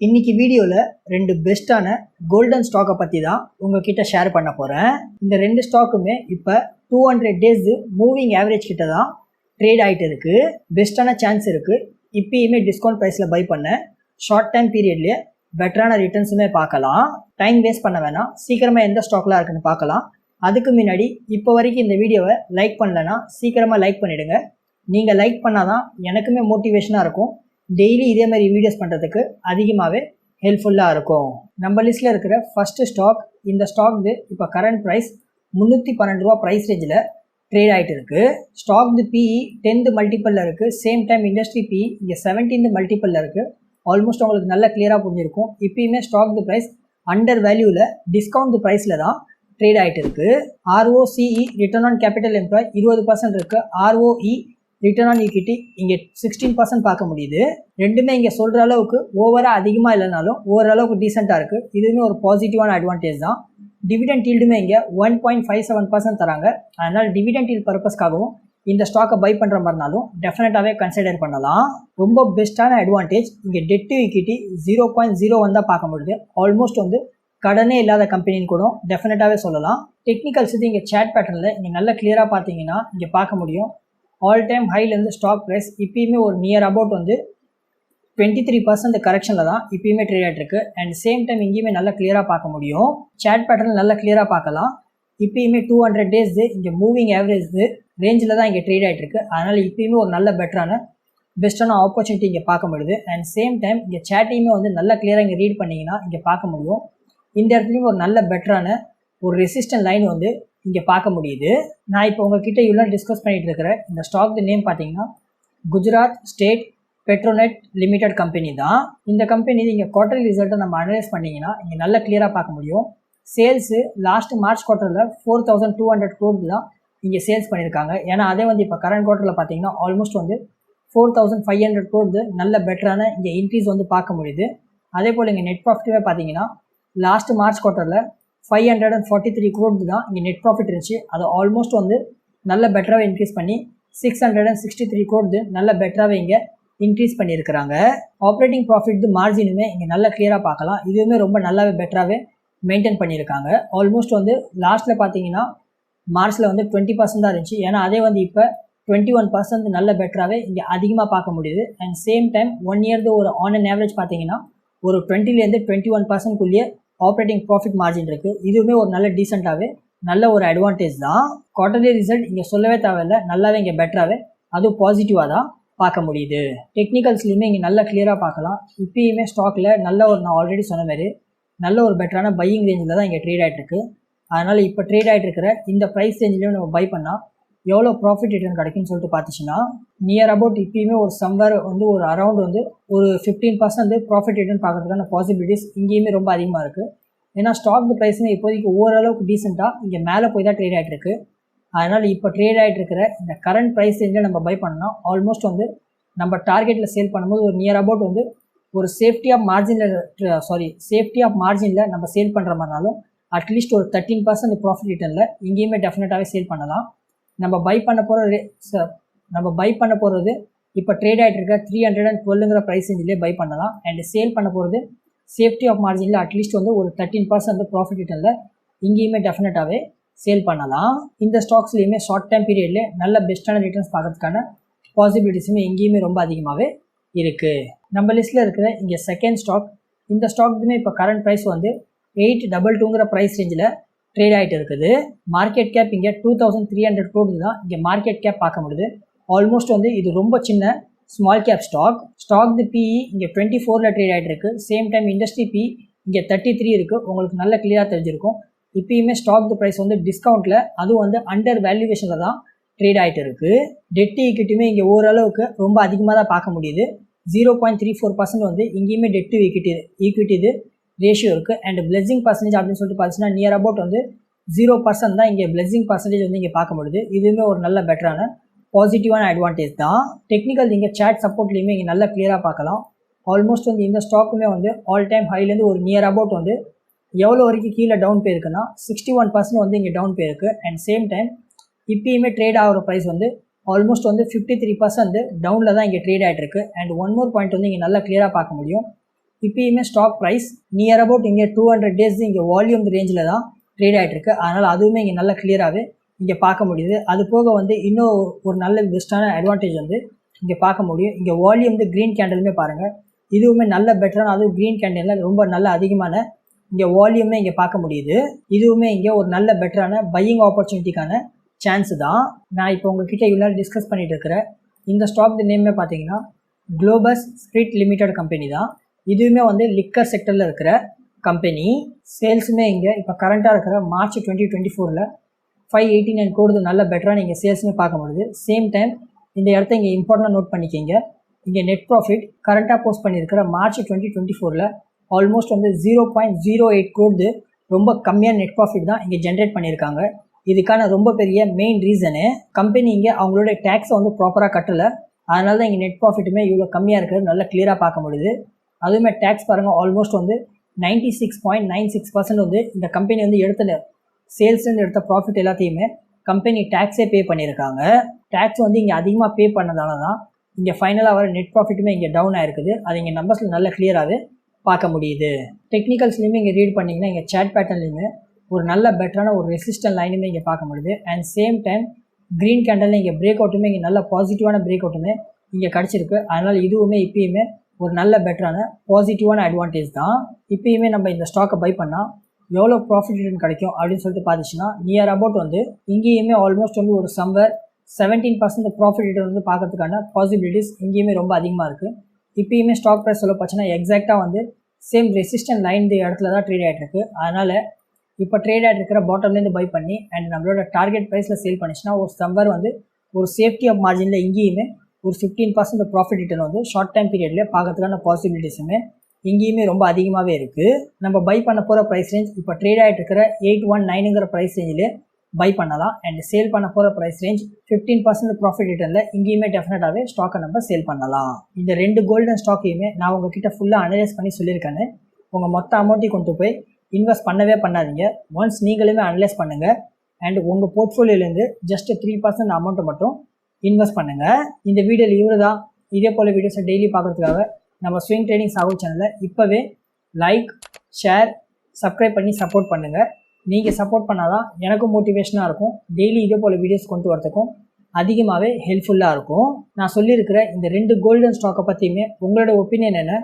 இன்னைக்கு வீடியோவில் ரெண்டு பெஸ்ட்டான கோல்டன் ஸ்டாக்கை பற்றி தான் உங்ககிட்ட ஷேர் பண்ண போகிறேன் இந்த ரெண்டு ஸ்டாக்குமே இப்போ two hundred days moving average கிட்ட தான் ட்ரேட் ஆகிட்டு இருக்குது பெஸ்ட்டான சான்ஸ் இருக்குது இப்பயுமே டிஸ்கவுண்ட் ப்ரைஸில் பை பண்ண ஷார்ட் டைம் பீரியட்லேயே பெட்டரான ரிட்டர்ன்ஸுமே பார்க்கலாம். டைம் வேஸ்ட் பண்ண வேணாம். சீக்கிரமாக எந்த ஸ்டாக்லாம் இருக்குன்னு பார்க்கலாம். அதுக்கு முன்னாடி இப்போ வரைக்கும் இந்த வீடியோவை லைக் பண்ணலன்னா சீக்கிரமாக லைக் பண்ணிவிடுங்க நீங்கள் லைக் பண்ணால் தான் எனக்குமே மோட்டிவேஷனாக இருக்கும். டெய்லி இதே மாதிரி வீடியோஸ் பண்ணுறதுக்கு அதிகமாகவே ஹெல்ப்ஃபுல்லாக இருக்கும். நம்ம லிஸ்ட்டில் இருக்கிற ஃபஸ்ட்டு ஸ்டாக் இந்த ஸ்டாக் வந்து இப்போ கரண்ட் ப்ரைஸ் முந்நூற்றி பன்னெண்டு ரூபா ப்ரைஸ் ரேஞ்சில் ட்ரேட் ஆகிட்டு இருக்குது ஸ்டாக் பிஇ டென்த்து மல்டிப்பிளில் இருக்குது சேம் டைம் இண்டஸ்ட்ரி பிஇ இங்கே செவன்டீன்த் மல்டிப்பிளில் இருக்குது ஆல்மோஸ்ட் உங்களுக்கு நல்லா கிளியராக புரிஞ்சிருக்கும். இப்பயுமே ஸ்டாக் தி ப்ரைஸ் அண்டர் வேல்யூவில் டிஸ்கவுண்ட் ப்ரைஸில் தான் ட்ரேட் ஆகிட்டு இருக்குது ROCE return on capital employ இருபது பர்சன்ட் இருக்குது ஆர்ஓஇ ரிட்டர்ன் ஆன் ஈக்விட்டி இங்கே சிக்ஸ்டீன் பர்சன்ட் பார்க்க முடியுது. ரெண்டுமே இங்கே சொல்கிற அளவுக்கு ஓவராக அதிகமாக இல்லைனாலும் ஓரளவுக்கு டீசெண்டாக இருக்குது இதுவுமே ஒரு பாசிட்டிவான அட்வான்டேஜ் தான். டிவிடெண்ட் ஈல்டுமே இங்கே one point five seven percent தராங்க. அதனால் டிவிடெண்ட் ஈல்ட் பர்பஸ்க்காகவும் இந்த ஸ்டாக்கை பை பண்ணுற மாதிரினாலும் டெஃபினட்டாகவே கன்சிடர் பண்ணலாம். ரொம்ப பெஸ்ட்டான அட்வான்டேஜ் இங்கே debt to equity zero point zero one தான் பார்க்க முடியுது. ஆல்மோஸ்ட் வந்து கடனே இல்லாத கம்பெனின்னு கூட டெஃபினட்டாகவே சொல்லலாம். டெக்னிக்கல்ஸ் இது இங்கே சேட் பேட்டர்னில் இங்கே நல்லா கிளியராக பார்த்தீங்கன்னா இங்கே பார்க்க முடியும். ஆல் டைம் ஹைலேருந்து ஸ்டாக் ப்ரைஸ் இப்பயுமே ஒரு நியர் அபவுட் வந்து டுவெண்ட்டி த்ரீ பர்சன்ட் கரெக்ஷனில் தான் இப்பயுமே ட்ரேட் ஆகிட்டு அண்ட் சேம் டைம் இங்கேயுமே நல்லா கிளியராக பார்க்க முடியும். சேட் பேட்டர்ன் நல்லா கிளியராக பார்க்கலாம். இப்பயுமே டூ ஹண்ட்ரட் டேஸ் இங்கே மூவிங் ஆவரேஜ் ரேஞ்சில் தான் இங்கே ட்ரேட் ஆகிட்டு அதனால் இப்பயுமே ஒரு நல்ல பெட்டரான பெஸ்ட்டான ஆப்பர்ச்சுனிட்டி இங்கே பார்க்க முடியுது. அண்ட் சேம் டைம் இங்கே சேட்டையுமே வந்து நல்லா கிளியராக இங்கே ரீட் பண்ணிங்கன்னா இங்கே பார்க்க முடியும். இந்த இடத்துலையும் ஒரு நல்ல பெட்டரான ஒரு ரெசிஸ்டன்ட் லைன் வந்து இங்கே பார்க்க முடியுது. நான் இப்போ உங்ககிட்ட இவ்வளோ டிஸ்கஸ் பண்ணிகிட்டு இருக்கிற இந்த ஸ்டாக் நேம் பார்த்தீங்கன்னா Gujarat state Petronet limited company தான். இந்த கம்பெனி இங்கே குவார்டர் ரிசல்ட்டை நம்ம அனலைஸ் பண்ணிங்கன்னா இங்கே நல்லா கிளியராக பார்க்க முடியும். Sales last March குவார்ட்டரில் four thousand two hundred crore தான் இங்கே சேல்ஸ் பண்ணியிருக்காங்க ஏன்னா அதே வந்து இப்போ கரண்ட் குவார்ட்டரில் பார்த்தீங்கன்னா ஆல்மோஸ்ட் வந்து ஃபோர் தௌசண்ட் ஃபைவ் ஹண்ட்ரட் கோடி நல்ல பெட்டரான இங்கே இன்க்ரீஸ் வந்து பார்க்க முடியுது. அதே போல் இங்கே நெட் ப்ராஃபிட்டுமே பார்த்தீங்கன்னா last March குவார்ட்டரில் five hundred and forty three crore தான் இங்கே நெட் ப்ராஃபிட் இருந்துச்சு. அது ஆல்மோஸ்ட் வந்து நல்ல பெட்டராகவே இன்க்ரீஸ் பண்ணி six hundred and sixty three crore நல்ல பெட்டராகவே இங்கே இன்க்ரீஸ் பண்ணியிருக்கிறாங்க. ஆப்ரேட்டிங் ப்ராஃபிட் மார்ஜினுமே இங்கே நல்லா கிளியராக பார்க்கலாம். இதுவுமே ரொம்ப நல்லாவே பெட்டராகவே மெயின்டைன் பண்ணியிருக்காங்க. ஆல்மோஸ்ட் வந்து லாஸ்ட்டில் பார்த்தீங்கன்னா மார்ச்சில் வந்து டுவெண்ட்டி பர்சன்ட் தான் இருந்துச்சு. ஏன்னா அதே வந்து இப்போ டுவெண்ட்டி ஒன் பர்சன்ட் நல்ல பெட்டராகவே இங்கே அதிகமாக பார்க்க முடியுது. அண்ட் சேம் டைம் ஒன் இயர்து ஒரு ஆன் அண்ட் ஆவரேஜ் பார்த்தீங்கன்னா ஒரு டுவெண்ட்டிலேருந்து டுவெண்ட்டி ஒன் பர்சன்ட்குள்ளேயே ஆப்ரேட்டிங் ப்ராஃபிட் மார்ஜின் இருக்குது இதுவுமே ஒரு நல்ல டீசெண்டாகவே நல்ல ஒரு அட்வான்டேஜ் தான். குவார்டர்லி ரிசல்ட் இங்கே சொல்லவே தேவையில்லை. நல்லாவே இங்கே பெட்டராகவே அதுவும் பாசிட்டிவாக தான் பார்க்க முடியுது. டெக்னிக்கல்ஸ்லையுமே இங்கே நல்லா கிளியராக பார்க்கலாம். இப்பயுமே ஸ்டாக்கில் நல்ல ஒரு நான் ஆல்ரெடி சொன்ன மாதிரி நல்ல ஒரு பெட்டரான பையிங் ரேஞ்சில் தான் இங்கே ட்ரேட் ஆகிட்டு இருக்கு. அதனால் இப்போ ட்ரேட் ஆகிட்டு இருக்கிற இந்த ப்ரைஸ் ரேஞ்சிலையும் நம்ம பை பண்ணால் எவ்வளோ ப்ராஃபிட் ரிட்டர்ன் கிடைக்குன்னு சொல்லிட்டு பார்த்துச்சுன்னா நியர் அபவுட் இப்பயுமே ஒரு சம்வேர் வந்து ஒரு அரௌண்ட் வந்து ஒரு ஃபிஃப்டீன் பர்சன்ட் ப்ராஃபிட் ரிட்டர்ன் பார்க்கறதுக்கான பாசிபிலிட்டிஸ் இங்கேயுமே ரொம்ப அதிகமாக இருக்குது ஏன்னா ஸ்டாக் ப்ரைஸுமே இப்போதைக்கு ஓரளவுக்கு டீசெண்டாக இங்கே மேலே போய் தான் ட்ரேட் ஆகிட்டு இருக்கு அதனால் இப்போ ட்ரேட் ஆகிட்டு இருக்கிற இந்த கரண்ட் ப்ரைஸ் ரேஞ்சில் நம்ம பை பண்ணோம்னா ஆல்மோஸ்ட் வந்து நம்ம டார்கெட்டில் சேல் பண்ணும்போது ஒரு நியர் அபவுட் வந்து ஒரு சேஃப்டி ஆஃப் மார்ஜினில் சாரி சேஃப்டி ஆஃப் மார்ஜினில் நம்ம சேல் பண்ணுற மாதிரினாலும் அட்லீஸ்ட் ஒரு தேர்ட்டீன் பர்சன்ட் ப்ராஃபிட் ரிட்டர்னில் இங்கேயுமே டெஃபினட்டாகவே சேல் பண்ணலாம். நம்ம பை பண்ண போகிற நம்ம பை பண்ண போகிறது இப்போ ட்ரேட் ஆகிட்டு இருக்க த்ரீ ஹண்ட்ரட் அண்ட் டுவெல்லுங்கிற ப்ரைஸ் ரேஞ்சிலே பை பண்ணலாம். அண்ட் சேல் பண்ண போகிறது சேஃப்டி ஆஃப் மார்ஜினில் அட்லீஸ்ட் வந்து ஒரு தேர்ட்டின் பர்சன்ட் ப்ராஃபிட் ரிட்டர்னில் இங்கேயுமே டெஃபினட்டாகவே சேல் பண்ணலாம். இந்த ஸ்டாக்ஸ்லேயுமே ஷார்ட் டைம் பீரியட்லேயே நல்ல பெஸ்ட்டான ரிட்டர்ன்ஸ் பார்க்கறதுக்கான பாசிபிலிட்டிஸுமே இங்கேயுமே ரொம்ப அதிகமாகவே இருக்குது நம்ம லிஸ்ட்டில் இருக்கிற இங்கே செகண்ட் ஸ்டாக் இந்த ஸ்டாக்குமே இப்போ கரண்ட் ப்ரைஸ் வந்து எயிட் டபுள் டூங்கிற ப்ரைஸ் ரேஞ்சில் ட்ரேட் ஆகிட்டு இருக்குது. மார்க்கெட் கேப் இங்கே two thousand three hundred crore தான் இங்கே மார்க்கெட் கேப் பார்க்க முடியுது. ஆல்மோஸ்ட் வந்து இது ரொம்ப சின்ன small cap stock stock the PE இங்கே டுவெண்ட்டி ஃபோரில் ட்ரேட் ஆகிட்டு இருக்கு. சேம் டைம் இண்டஸ்ட்ரி பி இங்கே தேர்ட்டி த்ரீ இருக்குது உங்களுக்கு நல்ல கிளியராக தெரிஞ்சிருக்கும். இப்பயுமே ஸ்டாக் தி ப்ரைஸ் வந்து டிஸ்கவுண்ட்டில் அதுவும் வந்து அண்டர் வேல்யூவேஷனில் தான் ட்ரேட் ஆகிட்டு இருக்குது டெட் ஈக்விட்டியுமே இங்கே ஓரளவுக்கு ரொம்ப அதிகமாக தான் பார்க்க முடியுது. Zero point three four percent வந்து இங்கேயுமே டெட் டு ஈக்விட்டி ஈக்விட்டி இது ரேஷியோ இருக்குது அண்ட் பிளெஸிங் பர்சன்டேஜ் அப்படின்னு சொல்லிட்டு பார்த்தீங்கன்னா நியர் அபவுட் வந்து ஜீரோ பர்சன்ட் தான் இங்கே பிளெஸிங் பர்சன்டேஜ் வந்து இங்கே பார்க்க முடியுது. இதுவுமே ஒரு நல்ல பெட்டரான பாசிட்டிவான அட்வான்டேஜ் தான். டெக்னிக்கல் இங்கே சேட் சப்போர்ட்லேயுமே இங்கே நல்லா கிளியராக பார்க்கலாம். ஆல்மோஸ்ட் வந்து இந்த ஸ்டாக்குமே வந்து ஆல் டைம் ஹைலேருந்து ஒரு நியர் அபவுட் வந்து எவ்வளோ வரைக்கும் கீழே டவுன் போயிருக்குன்னா சிக்ஸ்டி ஒன் பர்சன்ட் வந்து இங்கே டவுன் போயிருக்கு. அண்ட் சேம் டைம் இப்பயுமே ட்ரேட் ஆகிற ப்ரைஸ் வந்து ஆல்மோஸ்ட் வந்து ஃபிஃப்டி த்ரீ பர்சன்ட் டவுனில் தான் இங்கே ட்ரேட் ஆகிட்டு இருக்கு அண்ட் ஒன் மோர் பாயிண்ட் வந்து இங்கே நல்லா கிளியராக பார்க்க முடியும். இப்பயுமே ஸ்டாக் ப்ரைஸ் நியர் அபவுட் இங்கே டூ ஹண்ட்ரட் டேஸ் இங்கே வால்யூம் ரேஞ்சில் தான் ட்ரேட் ஆகிட்டு இருக்குது அதனால் அதுவுமே இங்கே நல்லா கிளியராகவே இங்கே பார்க்க முடியுது. அது போக வந்து இன்னும் ஒரு நல்ல பெஸ்ட்டான அட்வான்டேஜ் வந்து இங்கே பார்க்க முடியும். இங்கே வால்யூம் வந்து க்ரீன் கேண்டலுமே பாருங்கள் இதுவுமே நல்ல பெட்டரான அதுவும் க்ரீன் கேண்டலில் ரொம்ப நல்ல அதிகமான இங்கே வால்யூமே இங்கே பார்க்க முடியுது. இதுவுமே இங்கே ஒரு நல்ல பெட்டரான பையிங் ஆப்பர்ச்சுனிட்டிக்கான சான்ஸ் தான். நான் இப்போ உங்ககிட்ட இவ்வளோ டிஸ்கஸ் பண்ணிட்டு இருக்கிற இந்த ஸ்டாக் நேமே பார்த்தீங்கன்னா குளோபஸ் ஸ்பிரிட் லிமிடெட் கம்பெனி தான். இதுவுமே வந்து லிக்கர் செக்டரில் இருக்கிற கம்பெனி சேல்ஸுமே இங்கே இப்போ கரண்ட்டாக இருக்கிற மார்ச் டுவெண்ட்டி டுவெண்ட்டி ஃபோரில் ஃபைவ் எயிட்டி நைன் கோடுது நல்ல பெட்டராக நீங்கள் சேல்ஸுமே பார்க்க முடியுது. சேம் டைம் இந்த இடத்த இங்கே இம்பார்ட்டண்டாக நோட் பண்ணிக்கிங்க. இங்கே நெட் ப்ராஃபிட் கரண்ட்டாக போஸ்ட் பண்ணியிருக்கிற மார்ச் டுவெண்ட்டி டுவெண்ட்டி ஃபோரில் ஆல்மோஸ்ட் வந்து ஜீரோ பாயிண்ட் ஜீரோ எயிட் கோடுது. ரொம்ப கம்மியான நெட் ப்ராஃபிட் தான் இங்கே ஜென்ரேட் பண்ணியிருக்காங்க. இதுக்கான ரொம்ப பெரிய மெயின் ரீசனு கம்பெனி இங்கே அவங்களோட டேக்ஸை வந்து ப்ராப்பராக கட்டலை. அதனால தான் இங்கே நெட் ப்ராஃபிட்டுமே இவ்வளோ கம்மியாக இருக்கிறது நல்லா கிளியராக பார்க்க முடியுது. அதுவுமே டேக்ஸ் பாருங்கள் ஆல்மோஸ்ட் வந்து ninety six point nine six percent வந்து இந்த கம்பெனி வந்து எடுத்த சேல்ஸ்லேருந்து எடுத்த ப்ராஃபிட் எல்லாத்தையுமே கம்பெனி டேக்ஸே பே பண்ணியிருக்காங்க. டேக்ஸ் வந்து இங்கே அதிகமாக பே பண்ணதால தான் இங்கே ஃபைனலாக வர நெட் ப்ராஃபிட்டுமே இங்கே டவுன் ஆயிருக்குது. அது இங்கே நம்பர்ஸில் நல்ல கிளியராகவே பார்க்க முடியுது. டெக்னிக்கல்ஸ்லையுமே இங்கே ரீட் பண்ணிங்கன்னா இங்கே சேட் பேட்டர்ன்லையுமே ஒரு நல்ல பெட்டரான ஒரு ரெசிஸ்டன்ட் லைனுமே இங்கே பார்க்க முடியுது. அண்ட் சேம் டைம் க்ரீன் கேண்டலில் இங்கே பிரேக் அவுட்டுமே இங்கே நல்ல பாசிட்டிவான பிரேக் அவுட்டுமே இங்கே கிடச்சிருக்கு. அதனால் இதுவுமே இப்பயுமே ஒரு நல்ல பெட்டரான பாசிட்டிவான அட்வான்டேஜ் தான். இப்பயுமே நம்ம இந்த ஸ்டாக்கை பை பண்ணால் எவ்வளோ ப்ராஃபிட் ரிட்டர்ன் கிடைக்கும் அப்படின்னு சொல்லிட்டு பார்த்துச்சுன்னா நியர் அபவுட் வந்து இங்கேயுமே ஆல்மோஸ்ட் வந்து ஒரு சம்பர் செவன்டீன் பர்சன்ட் ப்ராஃபிட் ரிட்டர்ன் வந்து பார்க்கறதுக்கான பாசிபிலிட்டிஸ் இங்கேயுமே ரொம்ப அதிகமாக இருக்குது இப்பயுமே ஸ்டாக் ப்ரைஸ் சொல்ல போச்சுன்னா எக்ஸாக்டாக வந்து சேம் ரெசிஸ்டன்ட் லைன் இடத்துல தான் ட்ரேட் ஆகிட்டு இருக்கு. அதனால் இப்போ ட்ரேட் ஆகிட்டு இருக்கிற பாட்டம்லேருந்து பை பண்ணி அண்ட் நம்மளோட டார்கெட் ப்ரைஸில் சேல் பண்ணிச்சுன்னா ஒரு சம்பர் வந்து ஒரு சேஃப்டி ஆஃப் மார்ஜினில் இங்கேயுமே ஒரு ஃபிஃப்டீன் பர்சன்ட் ப்ராஃபிட் ரிட்டர்ன் வந்து ஷார்ட் டைம் பீரியட்லேயே பார்க்கறதுக்கான பாசிபிலிட்டிஸுமே இங்கேயுமே ரொம்ப அதிகமாகவே இருக்குது நம்ம பை பண்ண போகிற ப்ரைஸ் ரேஞ்ச் இப்போ ட்ரேட் ஆகிட்டு இருக்கிற எயிட் ஒன் நைனுங்கிற ப்ரைஸ் ரேஞ்சிலே பை பண்ணலாம். அண்ட் சேல் பண்ண போகிற price range fifteen percent profit ரிட்டர்னில் இங்கேயுமே டெஃபினட்டாகவே ஸ்டாக்கை நம்ம சேல் பண்ணலாம். இந்த ரெண்டு கோல்டன் ஸ்டாக்கையுமே நான் உங்ககிட்ட ஃபுல்லாக அனலைஸ் பண்ணி சொல்லியிருக்கேன்னு உங்கள் மொத்த அமௌண்ட்டையும் கொண்டு போய் இன்வெஸ்ட் பண்ணவே பண்ணாதீங்க. ஒன்ஸ் நீங்களுமே அனலைஸ் பண்ணுங்கள் அண்ட் உங்கள் போர்ட்ஃபோலியோலேருந்து ஜஸ்ட் த்ரீ பர்சன்ட் அமௌண்ட்டை மட்டும் இன்வெஸ்ட் பண்ணுங்கள் இந்த வீடியோவில் இவ்வளோ தான் இதே போல் வீடியோஸை டெய்லி பார்க்குறதுக்காக நம்ம ஸ்விங் ட்ரேடிங் சாகு சேனலை இப்போவே லைக் ஷேர் சப்ஸ்கிரைப் பண்ணி சப்போர்ட் பண்ணுங்கள் நீங்கள் சப்போர்ட் பண்ணால் தான் எனக்கும் மோட்டிவேஷனாக இருக்கும். டெய்லி இதே போல் வீடியோஸ் கொண்டு வரதுக்கும் அதிகமாகவே ஹெல்ப்ஃபுல்லாக இருக்கும். நான் சொல்லியிருக்கிற இந்த ரெண்டு கோல்டன் ஸ்டாக்கை பற்றியுமே உங்களோட ஒப்பீனியன் என்ன?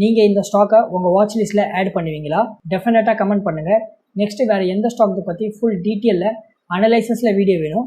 நீங்கள் இந்த ஸ்டாக்கை உங்கள் வாட்ச் லிஸ்ட்டில் ஆட் பண்ணுவீங்களா? டெஃபினட்டாக கமெண்ட் பண்ணுங்கள் நெக்ஸ்ட்டு வேறு எந்த ஸ்டாக்கை பற்றி ஃபுல் டீட்டெயிலில் அனலைசஸில் வீடியோ வேணும்.